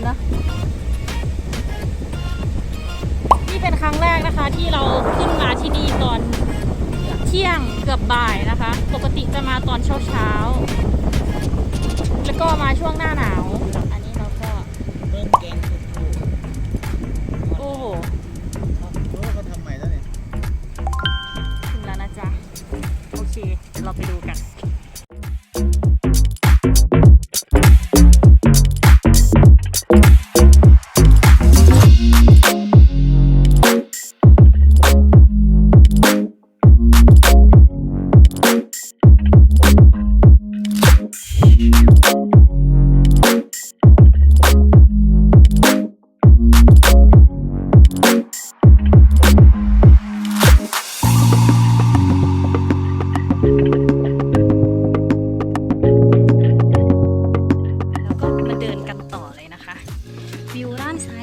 นนะ นี่เป็นครั้งแรกนะคะที่เราขึ้นมาที่นี่ตอนเที่ยงเกือบบ่ายนะคะ ปกติจะมาตอนเช้าเช้าๆแล้วก็มาช่วงหน้าหนาว อันนี้เราก็เบิ้งแกงถูกโอ้โหๆโอ้เขาทำใหม่แล้วเนี่ย ถึงแล้วนะจ๊ะ โอเค เราไปดูกัน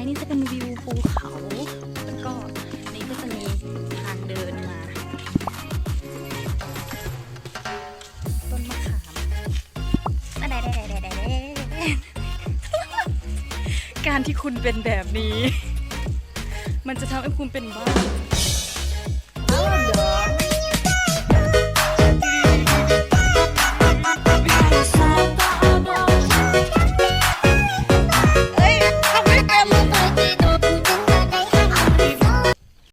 ท้ายนี่จะเป็นวิวภูเขา แล้วก็นี่ก็จะมีทางเดินมา ต้นมะขามแดดแดดแดดแดดการที่คุณเป็นแบบนี้ มันจะทำให้คุณเป็นบ้า